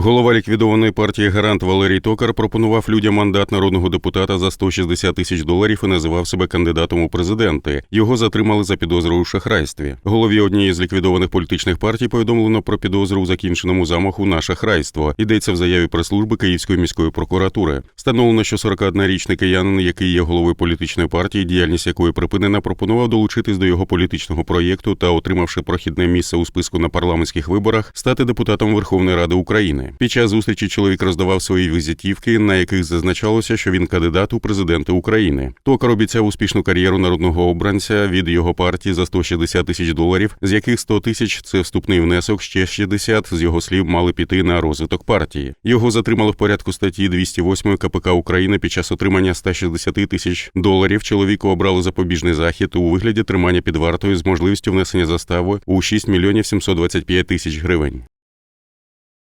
Голова ліквідованої партії Гарант Валерій Токар пропонував людям мандат народного депутата за 160 тисяч доларів і називав себе кандидатом у президенти. Його затримали за підозру у шахрайстві. Голові однієї з ліквідованих політичних партій повідомлено про підозру у закінченому замаху на шахрайство. Йдеться в заяві прес-служби Київської міської прокуратури. Встановлено, що 41-річний киянин, який є головою політичної партії, діяльність якої припинена, пропонував долучитись до його політичного проєкту та, отримавши прохідне місце у списку на парламентських виборах, стати депутатом Верховної Ради Під час зустрічі чоловік роздавав свої візитівки, на яких зазначалося, що він кандидат у президенти України. Токар обіцяв успішну кар'єру народного обранця від його партії за 160 тисяч доларів, з яких 100 тисяч це вступний внесок. Ще 60, з його слів мали піти на розвиток партії. Його затримали в порядку статті 208 КПК України під час отримання 160 тисяч доларів. Чоловіку обрали запобіжний захід у вигляді тримання під вартою з можливістю внесення застави у 6 мільйонів 725 тисяч гривень.